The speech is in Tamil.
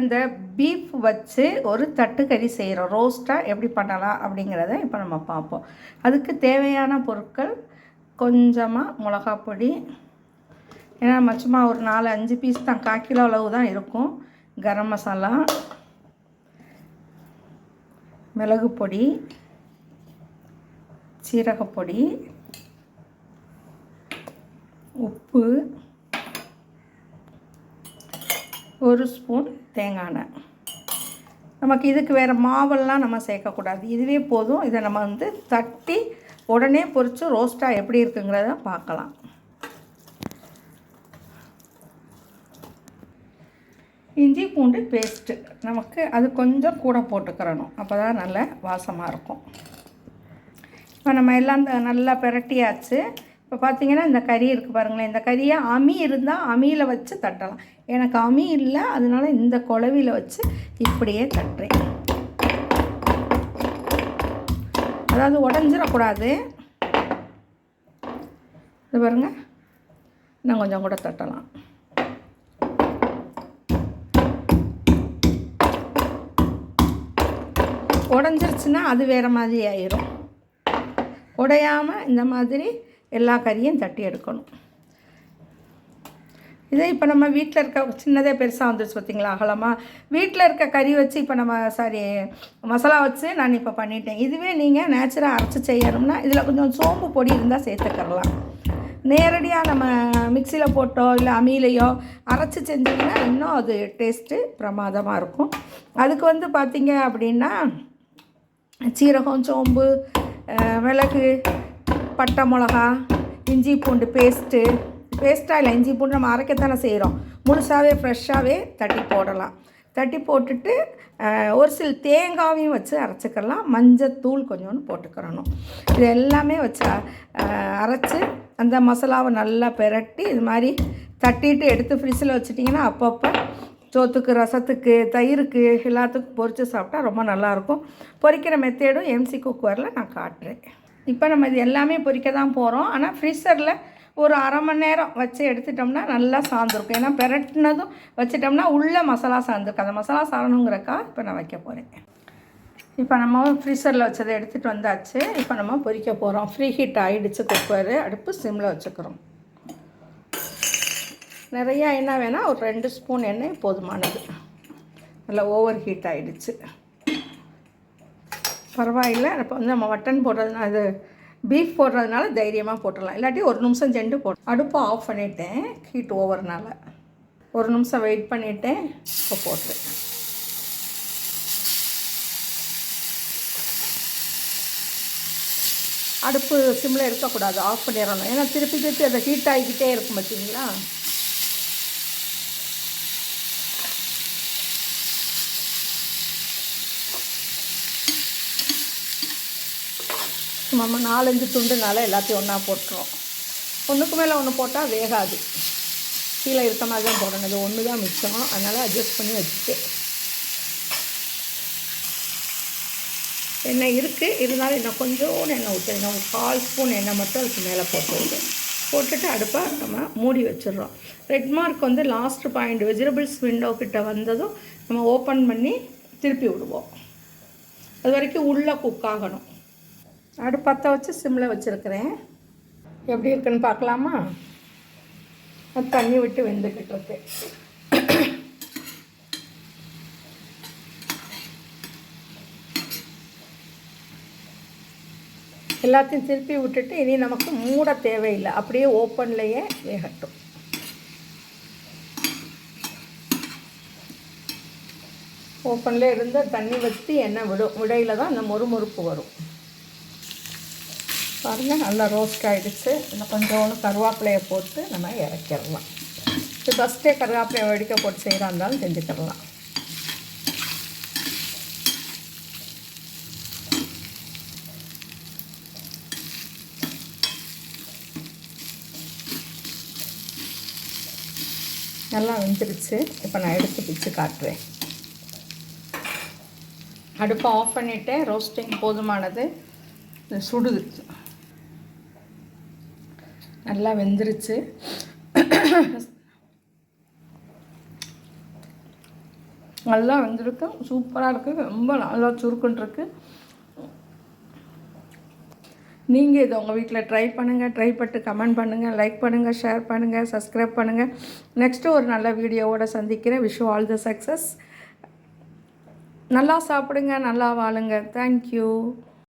இந்த பீஃப் வச்சு ஒரு தட்டுக்கறி செய்கிறோம் ரோஸ்ட்டாக எப்படி பண்ணலாம் அப்படிங்கிறத இப்போ நம்ம பார்ப்போம். அதுக்கு தேவையான பொருட்கள் கொஞ்சமாக மிளகா பொடி. ஏன்னா நம்ம சும்மா ஒரு நாலு அஞ்சு பீஸ் தான் கால் கிலோ அளவு தான் இருக்கும். கரம் மசாலா மிளகு பொடி சீரகப்பொடி உப்பு ஒரு ஸ்பூன் தேங்காய் எண்ணெய். நமக்கு இதுக்கு வேறு மாவெல்லாம் நம்ம சேர்க்கக்கூடாது. இதுவே போதும். இதை நம்ம வந்து தட்டி உடனே பொறித்து ரோஸ்ட்டாக எப்படி இருக்குங்கிறத பார்க்கலாம். இஞ்சி பூண்டு பேஸ்ட்டு நமக்கு அது கொஞ்சம் கூட போட்டுக்கிறணும். அப்போ தான் நல்ல வாசமாக இருக்கும். இப்போ நம்ம எல்லாம் இந்த நல்லா பிரட்டியாச்சு. இப்போ பார்த்தீங்கன்னா இந்த கறி இருக்குது பாருங்களேன். இந்த கறியை அமி இருந்தால் அமியில் வச்சு தட்டலாம். எனக்கு அமி இல்லை அதனால இந்த குழவியில் வச்சு இப்படியே தட்டுறேன். அதாவது உடஞ்சிடக்கூடாது. இது பாருங்க. இன்னும் கொஞ்சம் கூட தட்டலாம். உடஞ்சிருச்சுன்னா அது வேறு மாதிரி ஆயிரும். உடையாமல் இந்த மாதிரி எல்லா கறியும் தட்டி எடுக்கணும். இதே இப்போ நம்ம வீட்டில் இருக்க சின்னதே பெருசாக வந்துருச்சு பார்த்தீங்களா அகலமாக வீட்டில் இருக்க கறி வச்சு இப்போ நம்ம சாரி மசாலா வச்சு நான் இப்போ பண்ணிட்டேன். இதுவே நீங்கள் நேச்சுராக அரைச்சி செய்யணும்னா இதில் கொஞ்சம் சோம்பு பொடி இருந்தால் சேர்த்துக்கரலாம் நேரடியாக நம்ம மிக்சியில் போட்டோ இல்லை அமிலையோ அரைச்சி செஞ்சிங்கன்னா இன்னும் அது டேஸ்ட்டு பிரமாதமாக இருக்கும். அதுக்கு வந்து பார்த்திங்க அப்படின்னா சீரகம் சோம்பு மிளகு பட்டை மிளகா இஞ்சி பூண்டு பேஸ்ட்டு பேஸ்ட்டாக இல்லை இஞ்சி பூண்டு நம்ம அரைக்கத்தானே செய்கிறோம். முழுசாகவே ஃப்ரெஷ்ஷாகவே தட்டி போடலாம். தட்டி போட்டுட்டு ஒரு சில தேங்காவையும் வச்சு அரைச்சிக்கலாம். மஞ்சத்தூள் கொஞ்சோண்டு போட்டுக்கிறணும். இது எல்லாமே வச்சு அரைச்சி அந்த மசாலாவை நல்லா பிரட்டி இது மாதிரி தட்டிட்டு எடுத்து ஃப்ரிட்ஜில் வச்சிட்டிங்கன்னா அப்பப்போ சோத்துக்கு ரசத்துக்கு தயிருக்கு எல்லாத்துக்கும் பொரித்து சாப்பிட்டா ரொம்ப நல்லாயிருக்கும் பொரிக்கிற மெத்தேடும் எம்சி குக்கரில் நான் காட்டுறேன். இப்போ நம்ம இது எல்லாமே பொறிக்க தான் போகிறோம் ஆனால் ஃப்ரீசரில் ஒரு அரை மணி நேரம் வச்சு எடுத்துட்டோம்னா நல்லா சார்ந்துருக்கும் ஏன்னா பெரட்டினதும் வச்சிட்டோம்னா உள்ளே மசாலா சார்ந்துருக்கு அந்த மசாலா சாரணுங்கிறக்கா இப்போ நான் வைக்க போகிறேன் இப்போ நம்ம ஃப்ரீசரில் வச்சதை எடுத்துகிட்டு வந்தாச்சு. இப்போ நம்ம பொறிக்க போகிறோம் ஃப்ரீ ஹீட் ஆகிடுச்சு குக்கர் அடுப்பு சிம்மில் வச்சுக்கிறோம். நிறையா எண்ணெய் வேணால் ஒரு ரெண்டு ஸ்பூன் எண்ணெய் போதுமானது. நல்லா ஓவர் ஹீட் ஆகிடுச்சு பரவாயில்லை. இப்போ வந்து நம்ம மட்டன் போடுறதுனால அது பீஃப் போடுறதுனால தைரியமாக போட்டுடலாம். இல்லாட்டி ஒரு நிமிஷம் ஜெண்டு போட்டு அடுப்பை ஆஃப் பண்ணிட்டேன். ஹீட் ஓவர்னால ஒரு நிமிஷம் வெயிட் பண்ணிவிட்டேன் இப்போ போட்டுறேன் அடுப்பு சிம்மில் இருக்கக்கூடாது. ஆஃப் பண்ணிடணும். ஏன்னா திருப்பி திருப்பி அதை ஹீட் ஆகிக்கிட்டே இருக்கும் பார்த்தீங்களா நம்ம நாலஞ்சு துண்டுனால எல்லாத்தையும் ஒன்றா போட்டுருவோம். ஒன்றுக்கு மேலே ஒன்று போட்டால் வேகாது. கீழே இருக்க மாதிரி தான் போடணும். இது ஒன்று தான் மிச்சம். அதனால் அட்ஜஸ்ட் பண்ணி வச்சுட்டேன் எண்ணெய் இருக்குது இருந்தாலும் இன்னும் கொஞ்சோண்டு எண்ணெய் ஊற்றுறேன் ஒரு கால் ஸ்பூன் எண்ணெய் மட்டும் அதுக்கு மேலே போட்டு போட்டுட்டு அடுப்பை நம்ம மூடி வச்சிடுறோம். ரெட் மார்க் வந்து லாஸ்ட் பாயிண்ட் வெஜிடபிள்ஸ் விண்டோ கிட்ட வந்ததும் நம்ம ஓப்பன் பண்ணி திருப்பி விடுவோம். அது வரைக்கும் உள்ளே குக் ஆகணும். அடுப்பத்தை வச்சு சிம்மில் வச்சுருக்கிறேன். எப்படி இருக்குன்னு பார்க்கலாமா? அது தண்ணி விட்டு வெந்துக்கிட்டு இருக்கு. எல்லாத்தையும் திருப்பி விட்டுட்டு இனி நமக்கு மூட தேவையில்லை. அப்படியே ஓப்பன்லேயே வேகட்டும். ஓப்பன்லேயே இருந்து தண்ணி வற்றி எண்ணெய் விடும் விடையில் தான் அந்த மொறுமொறுப்பு வரும். பாருங்கள் நல்லா ரோஸ்ட் ஆகிடுச்சு இன்னும் கொஞ்சோண்டு கருவேப்பிலையை போட்டு நம்ம இறக்கிடலாம். இது ஃபஸ்ட்டே கருவேப்பிலையை வெடிக்க போட்டு செய்கிறா இருந்தாலும் செஞ்சுக்கிடலாம். நல்லா வெந்துருச்சு. இப்போ நான் எடுத்து பிச்சு காட்டுறேன். அடுப்பை ஆஃப் பண்ணிவிட்டேன் ரோஸ்டிங் போதுமானது. சுடுது. நல்லா வெந்துருச்சு. நல்லா வெந்திருக்கு. சூப்பராக இருக்குது ரொம்ப நல்லா சுருக்குன்ட்ருக்கு. நீங்கள் இதை உங்கள் வீட்டில் ட்ரை பண்ணுங்கள் ட்ரை பண்ணிட்டு கமெண்ட் பண்ணுங்கள் லைக் பண்ணுங்கள் ஷேர் பண்ணுங்கள் சப்ஸ்கிரைப் பண்ணுங்கள் நெக்ஸ்ட்டு ஒரு நல்ல வீடியோவோட சந்திக்கிறேன். விஷ் ஆல் த சக்ஸஸ் நல்லா சாப்பிடுங்க. நல்லா வாழுங்க. தேங்க்யூ.